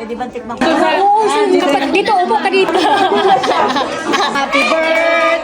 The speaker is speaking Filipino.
Eh, Pwede ba tikman ko? Oo, dito, upo ka dito. Happy birthday